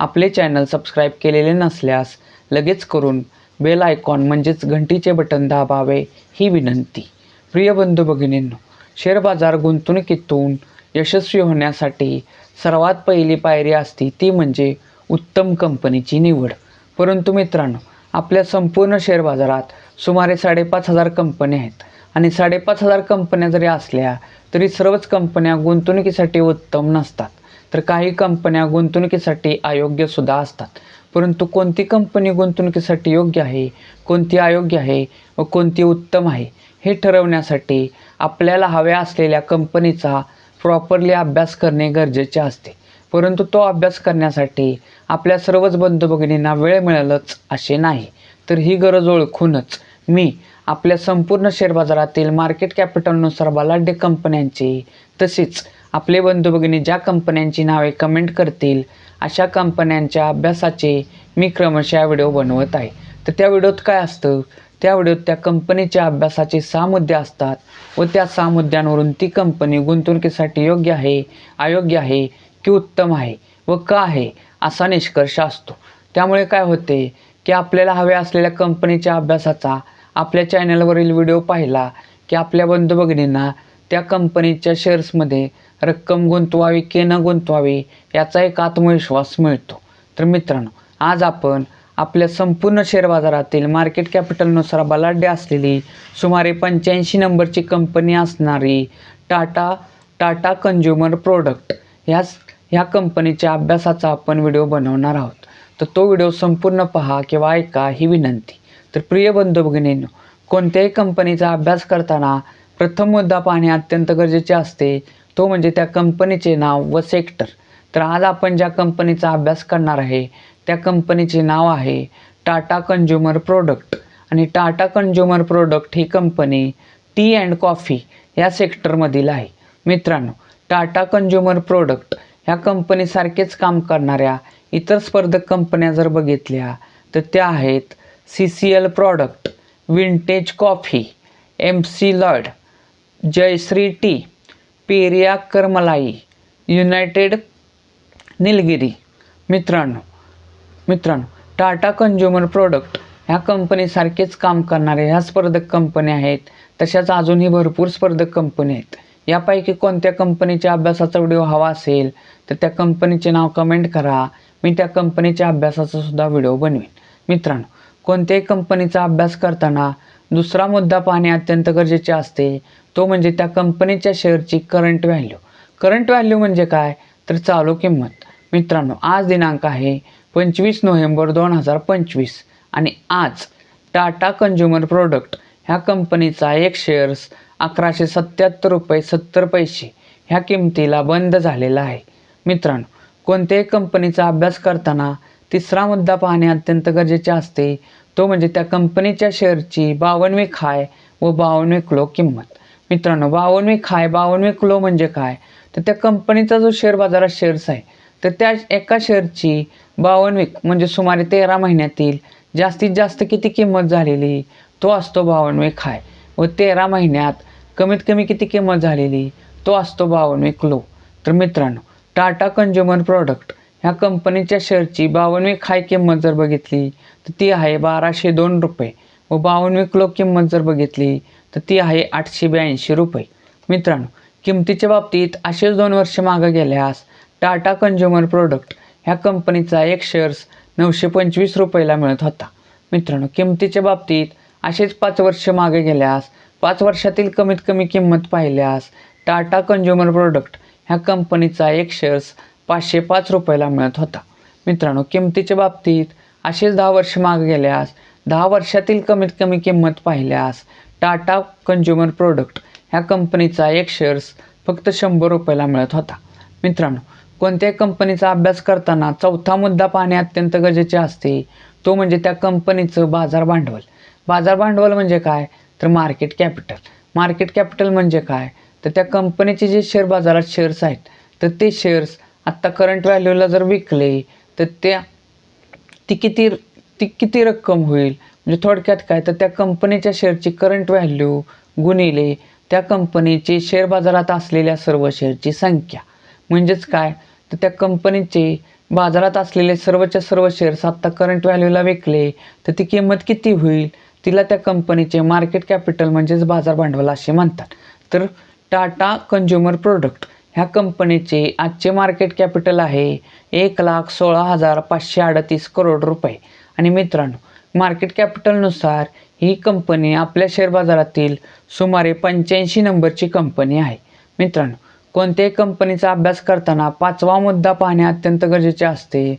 आपले channel subscribe केलेले नसल्यास लगेच करून बेल आयकॉन म्हणजेच घंटीचे बटन दाबावे ही विनंती. प्रिय बंधू भगिनींनो शेअर बाजार गुंतवणुकीतून यशस्वी होण्यासाठी सर्वात पहिली पायरी असती ती म्हणजे उत्तम कंपनीची निवड. परंतु मित्रांनो आपल्या संपूर्ण शेअर बाजारात सुमारे साडेपाच हजार कंपन्या आहेत आणि साडेपाच हजार कंपन्या जरी असल्या तरी सर्वच कंपन्या गुंतवणुकीसाठी उत्तम नसतात. तर काही कंपन्या गुंतवणुकीसाठी अयोग्यसुद्धा असतात. परंतु कोणती कंपनी गुंतवणुकीसाठी योग्य आहे कोणती अयोग्य आहे व कोणती उत्तम आहे हे ठरवण्यासाठी आपल्याला हव्या असलेल्या कंपनीचा प्रॉपरली अभ्यास करणे गरजेचे असते. परंतु तो अभ्यास करण्यासाठी आपल्या सर्वच बंधू भगिनींना वेळ मिळेलच असे नाही. तर ही गरज ओळखूनच मी आपल्या संपूर्ण शेअर बाजारातील मार्केट कॅपिटलनुसार बलाढ्य कंपन्यांची तसेच आपले बंधू भगिनी ज्या कंपन्यांची नावे कमेंट करतील अशा कंपन्यांच्या अभ्यासाचे मी क्रमशः व्हिडिओ बनवत आहे. तर त्या व्हिडिओत काय असतं? त्या व्हिडिओत त्या कंपनीच्या अभ्यासाचे सहा मुद्दे असतात व त्या सहा मुद्द्यांवरून ती कंपनी गुंतवणुकीसाठी योग्य आहे अयोग्य आहे की उत्तम आहे व का आहे असा निष्कर्ष असतो. त्यामुळे काय होते की आपल्याला हव्या असलेल्या कंपनीच्या अभ्यासाचा आपल्या चॅनलवरील व्हिडिओ पाहिला की आपल्या बंधू भगिनींना त्या कंपनीच्या शेअर्समध्ये रक्कम गुंतवावी की न गुंतवावी याचा एक आत्मविश्वास मिळतो. तर मित्रांनो आज आपण आपल्या संपूर्ण शेअर बाजारातील मार्केट कॅपिटलनुसार बलाढ्य असलेली सुमारे पंच्याऐंशी नंबरची कंपनी असणारी टाटा टाटा कंझ्युमर प्रोडक्ट ह्याच ह्या कंपनीच्या अभ्यासाचा आपण व्हिडिओ बनवणार आहोत. तर तो व्हिडिओ संपूर्ण पहा किंवा ऐका ही विनंती. तर प्रिय बंधू भगिनींनो कोणत्याही कंपनीचा अभ्यास करताना प्रथम मुद्दा पाहणे अत्यंत गरजेचे असते. तो म्हणजे त्या कंपनीचे नाव व सेक्टर तर आज आपण ज्या कंपनीचा अभ्यास करणार आहे त्या कंपनीचे नाव आहे टाटा कंझ्युमर प्रोडक्ट आणि टाटा कन्झ्युमर प्रोडक्ट ही कंपनी टी अँड कॉफी या सेक्टरमधील आहे. मित्रांनो टाटा कंझ्युमर प्रोडक्ट ह्या कंपनीसारखेच काम करणाऱ्या इतर स्पर्धक कंपन्या जर बघितल्या तर त्या आहेत C C L product vintage coffee McLeod Jayshree tea Peria Karamalai United Nilgiri. मित्रांनो मित्रांनो टाटा कंझ्युमर प्रोडक्ट ह्या कंपनीसारखेच काम करणाऱ्या ह्या स्पर्धक कंपन्या आहेत तशाच अजूनही भरपूर स्पर्धक कंपनी आहेत. यापैकी कोणत्या कंपनीच्या अभ्यासाचा व्हिडिओ हवा असेल तर त्या कंपनीचे नाव कमेंट करा मी त्या कंपनीच्या अभ्यासाचा सुद्धा व्हिडिओ बनवेन. मित्रांनो कोणत्याही कंपनीचा अभ्यास करताना दुसरा मुद्दा पाहणे अत्यंत गरजेचे असते तो म्हणजे त्या कंपनीच्या शेअरची करंट व्हॅल्यू करंट व्हॅल्यू म्हणजे काय? तर चालू किंमत. मित्रांनो आज दिनांक आहे पंचवीस नोव्हेंबर दोन हजार पंचवीस. आणि आज टाटा कंझ्युमर प्रोडक्ट ह्या कंपनीचा एक शेअर्स अकराशे सत्याहत्तर रुपये सत्तर पैसे ह्या किमतीला बंद झालेला आहे. मित्रांनो कोणत्याही कंपनीचा अभ्यास करताना तिसरा मुद्दा पाहणे अत्यंत गरजेचे असते. तो म्हणजे त्या कंपनीच्या शेअरची बावनवी खाय व बावनवी क्लो किंमत. मित्रांनो बावनवी खाय बावनवी किलो म्हणजे काय? तर त्या कंपनीचा जो शेअर बाजारात शेअर्स आहे तर त्या एका शेअरची बावनवी म्हणजे सुमारे तेरा महिन्यातील जास्तीत जास्त किती किंमत झालेली? तो असतो बावनवी खाय. व तेरा महिन्यात कमीत कमी किती किंमत झालेली? तो असतो बावनवी किलो. तर मित्रांनो टाटा कंझ्युमर प्रॉडक्ट ह्या कंपनीच्या शेअरची बावनवी खाय किंमत जर बघितली तर ती आहे बाराशे दोन रुपये. व बावनवी किलो किंमत जर बघितली तर ती आहे आठशे ब्याऐंशी रुपये. मित्रांनो किमतीच्या बाबतीत असेच दोन वर्ष मागं गेल्यास टाटा कंझ्युमर प्रोडक्ट ह्या कंपनीचा एक शेअर्स नऊशे पंचवीस रुपयाला मिळत होता. मित्रांनो किमतीच्या बाबतीत असेच पाच वर्ष मागे गेल्यास पाच वर्षातील कमीत कमी किंमत पाहिल्यास टाटा कंझ्युमर प्रोडक्ट ह्या कंपनीचा एक शेअर्स पाचशे पाच रुपयाला मिळत होता. मित्रांनो किमतीच्या बाबतीत असेच दहा वर्ष मागे गेल्यास दहा वर्षातील कमीत कमी किंमत पाहिल्यास टाटा कंज्युमर प्रोडक्ट ह्या कंपनीचा एक शेअर्स फक्त शंभर रुपयाला मिळत होता. मित्रांनो कोणत्याही कंपनीचा अभ्यास करताना चौथा मुद्दा पाहणे अत्यंत गरजेचे असते. तो म्हणजे त्या कंपनीचं बाजार भांडवल. बाजार भांडवल म्हणजे काय? तर मार्केट कॅपिटल मार्केट कॅपिटल म्हणजे काय? तर त्या कंपनीचे जे शेअर बाजारात शेअर्स आहेत तर ते शेअर्स आत्ता करंट व्हॅल्यूला जर विकले तर त्या ती किती ती किती रक्कम होईल? म्हणजे थोडक्यात काय? तर त्या कंपनीच्या शेअरची करंट व्हॅल्यू गुणिले त्या कंपनीची शेअर बाजारात असलेल्या सर्व शेअरची संख्या. म्हणजेच काय? तर त्या कंपनीचे बाजारात असलेले सर्वच्या सर्व शेअर्स आत्ता करंट व्हॅल्यूला विकले तर ती किंमत किती होईल? तिला त्या कंपनीचे मार्केट कॅपिटल म्हणजेच बाजार भांडवल असे म्हणतात. तर टाटा कंझ्युमर प्रोडक्ट ह्या कंपनीचे आजचे मार्केट कॅपिटल आहे एक लाख सोळा हजार पाचशे अडतीस करोड रुपये. आणि मित्रांनो मार्केट कॅपिटलनुसार ही कंपनी आपल्या शेअर बाजारातील सुमारे पंच्याऐंशी नंबरची कंपनी आहे. मित्रांनो कोणत्याही कंपनीचा अभ्यास करताना पाचवा मुद्दा पाहणे अत्यंत गरजेचे असते.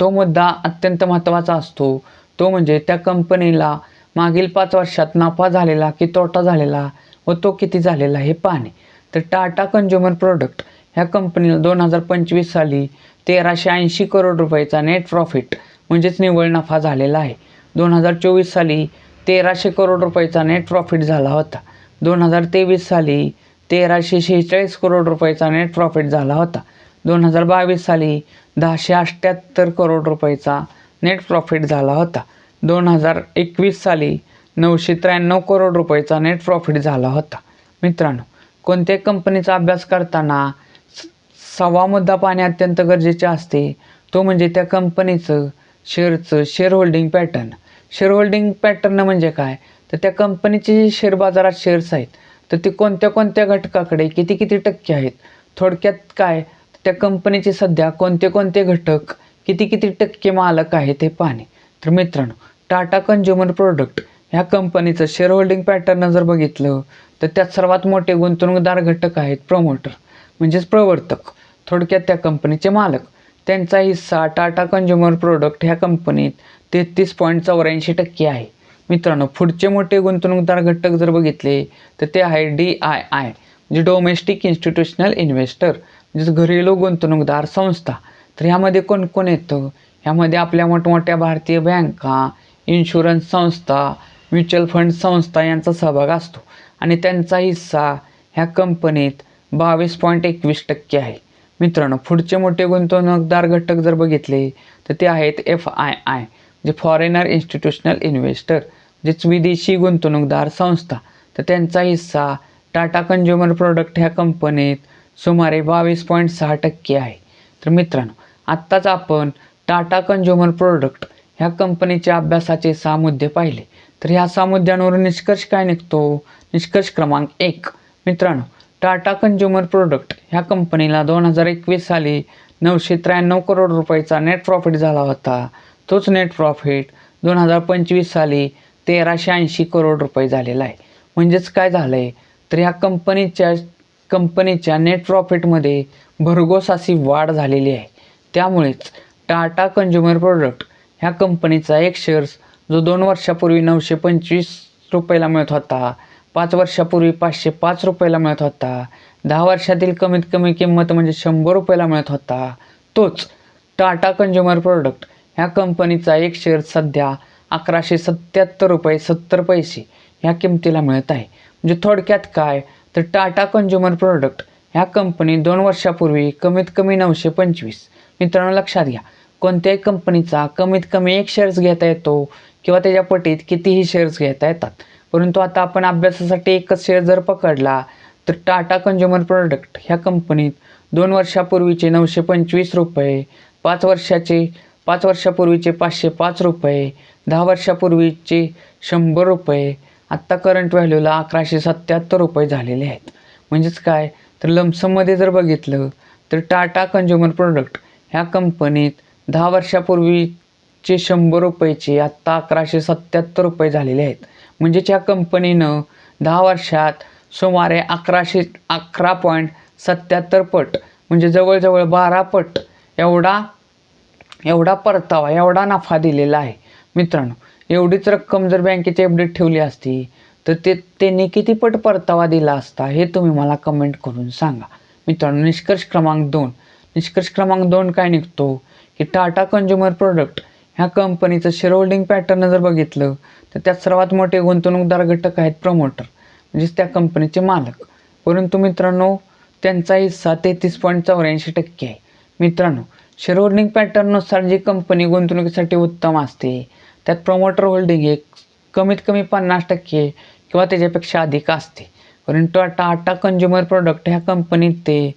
तो मुद्दा अत्यंत महत्त्वाचा असतो. तो म्हणजे त्या कंपनीला मागील पाच वर्षात नफा झालेला की तोटा झालेला व तो किती झालेला हे पाहणे. तर टाटा कंझ्युमर प्रोडक्ट ह्या कंपनीला दोन हजार पंचवीस साली तेराशे ऐंशी करोड रुपयाचा नेट प्रॉफिट म्हणजेच निव्वळ नफा झालेला आहे. दोन हजार चोवीस साली तेराशे करोड रुपयाचा नेट प्रॉफिट झाला होता. दोन हजार तेवीस साली तेराशे शेहेचाळीस करोड रुपयाचा नेट प्रॉफिट झाला होता. दोन हजार बावीस साली दहाशे अठ्ठ्याहत्तर करोड रुपयाचा नेट प्रॉफिट झाला होता. दोन हजार एकवीस साली नऊशे त्र्याण्णव करोड रुपयाचा नेट प्रॉफिट झाला होता. मित्रांनो कोणत्याही कंपनीचा अभ्यास करताना स- मुद्दा पाहणे अत्यंत गरजेचे असते तो म्हणजे त्या कंपनीचं शेअरचं share holding pattern share holding pattern म्हणजे काय? तर त्या कंपनीचे जे शेअर बाजारात शेअर्स आहेत तर ते कोणत्या कोणत्या घटकाकडे किती किती टक्के आहेत? थोडक्यात काय? त्या कंपनीचे सध्या कोणते कोणते घटक किती किती टक्के मालक आहेत हे पाहणे. तर मित्रांनो टाटा कंझ्युमर प्रोडक्ट ह्या कंपनीचं शेअर होल्डिंग पॅटर्न जर बघितलं तर त्यात सर्वात मोठे गुंतवणूकदार घटक आहेत प्रमोटर म्हणजेच प्रवर्तक. थोडक्यात त्या कंपनीचे मालक. त्यांचा हिस्सा टाटा कंझ्युमर प्रोडक्ट ह्या कंपनीत तेहतीस पॉईंट चौऱ्याऐंशी टक्के आहे. मित्रांनो पुढचे मोठे गुंतवणूकदार घटक जर बघितले तर ते आहे डी आय आय म्हणजे डोमेस्टिक इन्स्टिट्यूशनल इन्व्हेस्टर म्हणजेच घरेलू गुंतवणूकदार संस्था. तर ह्यामध्ये कोण कोण येतं? ह्यामध्ये आपल्या मोठमोठ्या भारतीय बँका इन्शुरन्स संस्था म्युच्युअल फंड संस्था यांचा सहभाग असतो. आणि त्यांचा हिस्सा ह्या कंपनीत बावीस पॉईंट एकवीस टक्के आहे. मित्रांनो पुढचे मोठे गुंतवणूकदार घटक जर बघितले तर ते आहेत एफ आय आय जे फॉरेनर इन्स्टिट्यूशनल इन्व्हेस्टर जेच विदेशी गुंतवणूकदार संस्था तर त्यांचा हिस्सा टाटा कंझ्युमर प्रोडक्ट ह्या कंपनीत सुमारे बावीस पॉईंट सहा टक्के आहे. तर मित्रांनो आत्ताच आपण टाटा कंझ्युमर प्रोडक्ट ह्या कंपनीच्या अभ्यासाचे सहा मुद्दे पाहिले. तर ह्या सहा मुद्द्यांवरून निष्कर्ष काय निघतो? निष्कर्ष क्रमांक एक. मित्रांनो टाटा कंझ्युमर प्रोडक्ट ह्या कंपनीला दोन हजार एकवीस साली नऊशे त्र्याण्णव करोड रुपयाचा नेट प्रॉफिट झाला होता. तोच नेट प्रॉफिट दोन हजार पंचवीस साली तेराशे ऐंशी करोड रुपये झालेला आहे. म्हणजेच काय झालं आहे तर ह्या कंपनीच्या कंपनीच्या नेट प्रॉफिटमध्ये भरघोस अशी वाढ झालेली आहे. त्यामुळेच टाटा कंझ्युमर प्रोडक्ट ह्या कंपनीचा एक शेअर्स जो दोन वर्षापूर्वी नऊशे पंचवीस रुपयाला मिळत होता पाच वर्षापूर्वी पाचशे पाच रुपयाला मिळत होता दहा वर्षातील कमीत कमी किंमत म्हणजे शंभर रुपयाला मिळत होता तोच टाटा कंझ्युमर प्रोडक्ट ह्या कंपनीचा एक शेअर सध्या अकराशे सत्याहत्तर रुपये सत्तर पैसे ह्या किमतीला मिळत आहे. म्हणजे थोडक्यात काय? तर टाटा कंझ्युमर प्रोडक्ट ह्या कंपनी दोन वर्षापूर्वी कमीत कमी नऊशे पंचवीस. मित्रांनो लक्षात घ्या. कोणत्याही कंपनीचा कमीत कमी एक शेअर्स घेता येतो किंवा त्याच्या पटीत कितीही शेअर्स घेता येतात. परंतु आता आपण अभ्यासासाठी एकच शेअर जर पकडला तर टाटा कंझ्युमर प्रोडक्ट ह्या कंपनीत दोन वर्षापूर्वीचे नऊशे पंचवीस रुपये पाच वर्षाचे पाच वर्षापूर्वीचे पाचशे पाच रुपये दहा वर्षापूर्वीचे शंभर रुपये आत्ता करंट व्हॅल्यूला अकराशे सत्याहत्तर रुपये झालेले आहेत. म्हणजेच काय? तर लमसममध्ये जर बघितलं तर टाटा कंझ्युमर प्रोडक्ट ह्या कंपनीत दहा वर्षापूर्वीचे शंभर रुपयेचे आत्ता अकराशे सत्याहत्तर रुपये झालेले आहेत. म्हणजेच ह्या कंपनीनं दहा वर्षात सुमारे अकराशे अकरा पॉईंट सत्याहत्तर पट म्हणजे जवळजवळ बारा पट एवढा एवढा परतावा एवढा नफा दिलेला आहे. मित्रांनो एवढीच रक्कम जर बँकेची अपडेट ठेवली असती तर ते त्यांनी किती पट परतावा दिला असता हे तुम्ही मला कमेंट करून सांगा. मित्रांनो निष्कर्ष क्रमांक दोन. निष्कर्ष क्रमांक दोन काय निघतो? की टाटा कंझ्युमर प्रोडक्ट ह्या कंपनीचं शेअर होल्डिंग पॅटर्न जर बघितलं तर त्यात सर्वात मोठे गुंतवणूकदार घटक आहेत प्रमोटर म्हणजेच त्या कंपनीचे मालक. परंतु मित्रांनो त्यांचा हिस्सा तेहतीस पॉईंट चौऱ्याऐंशी टक्के आहे. मित्रांनो शेअर होल्डिंग पॅटर्ननुसार जी कंपनी गुंतवणुकीसाठी उत्तम असते त्यात प्रमोटर होल्डिंग हे कमीत कमी पन्नास टक्के किंवा त्याच्यापेक्षा अधिक असते. परंतु टाटा कंझ्युमर प्रोडक्ट ह्या कंपनीत ते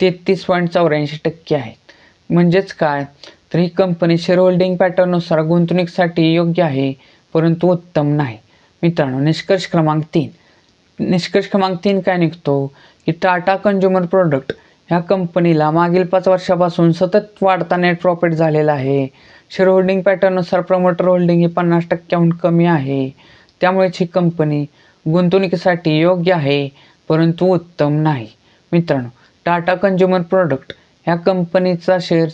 तेहतीस पॉईंट चौऱ्याऐंशी टक्के आहेत. म्हणजेच काय? तर ही कंपनी शेअर होल्डिंग पॅटर्ननुसार गुंतवणुकीसाठी योग्य आहे परंतु उत्तम नाही. मित्रांनो निष्कर्ष क्रमांक तीन. निष्कर्ष क्रमांक तीन काय निघतो? की टाटा कन्झ्युमर प्रोडक्ट ह्या कंपनीला मागील पाच वर्षापासून सतत वाढता नेट प्रॉफिट झालेला आहे. शेअर होल्डिंग पॅटर्ननुसार प्रमोटर होल्डिंग ही पन्नास टक्क्याहून कमी आहे. त्यामुळेच ही कंपनी गुंतवणुकीसाठी योग्य आहे परंतु उत्तम नाही. मित्रांनो टाटा कंझ्युमर प्रोडक्ट ह्या कंपनीचा शेअर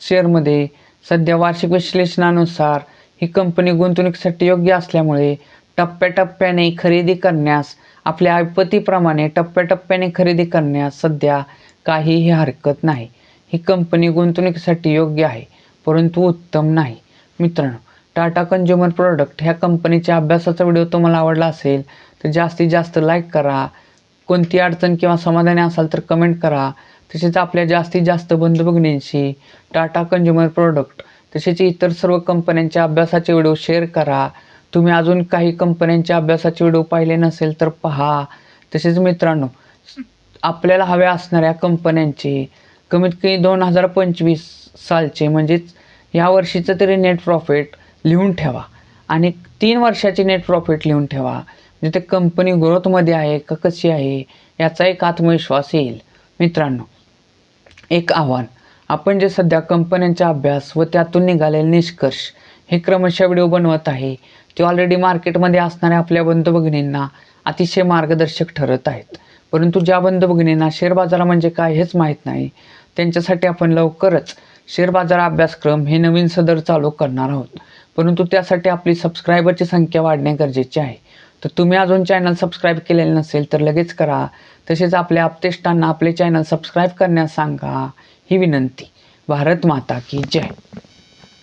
शेअरमध्ये सध्या वार्षिक विश्लेषणानुसार ही कंपनी गुंतवणुकीसाठी योग्य असल्यामुळे टप्प्याटप्प्याने खरेदी करण्यास आपल्या ऐपतीप्रमाणे टप्प्याटप्प्याने खरेदी करण्यास सध्या काहीही हरकत नाही. ही कंपनी गुंतवणुकीसाठी योग्य आहे परंतु उत्तम नाही. मित्रांनो टाटा कंझ्युमर प्रोडक्ट ह्या कंपनीच्या अभ्यासाचा व्हिडिओ तुम्हाला आवडला असेल तर जास्तीत जास्त लाईक करा. कोणती अडचण किंवा समाधानी असाल तर कमेंट करा. तसेच आपल्या जास्तीत जास्त बंधू भगिनींशी टाटा कंझ्युमर प्रोडक्ट तसेच इतर सर्व कंपन्यांच्या अभ्यासाचे व्हिडिओ शेअर करा. तुम्ही अजून काही कंपन्यांच्या अभ्यासाचे व्हिडिओ पाहिले नसेल तर पहा. तसेच मित्रांनो आपल्याला हव्या असणाऱ्या कंपन्यांचे कमीत कमी दोन हजार पंचवीस सालचे म्हणजेच या वर्षीचं तरी नेट प्रॉफिट लिहून ठेवा. आणि तीन वर्षाची नेट प्रॉफिट लिहून ठेवा. म्हणजे ते कंपनी ग्रोथमध्ये आहे का कशी आहे याचा एक आत्मविश्वास येईल. मित्रांनो एक आव्हान. आपण जे सध्या कंपन्यांचा अभ्यास व त्यातून निघालेले निष्कर्ष हे क्रमशः व्हिडिओ बनवत आहे. ते ऑलरेडी मार्केटमध्ये असणाऱ्या आपल्या बंधू भगिनींना अतिशय मार्गदर्शक ठरत आहेत. परंतु ज्या बंद भगिनींना शेअर बाजार म्हणजे काय हेच माहीत नाही त्यांच्यासाठी आपण लवकरच शेअर बाजार अभ्यासक्रम हे नवीन सदर चालू करणार आहोत. परंतु त्यासाठी आपली सबस्क्रायबरची संख्या वाढणे गरजेचे आहे. तर तुम्ही अजून चॅनल सबस्क्राईब केलेले नसेल तर लगेच करा. तसेच आपल्या आपतेष्टांना आपले चॅनल सबस्क्राईब करण्यास सांगा. ही विनंती. भारत माता की जय.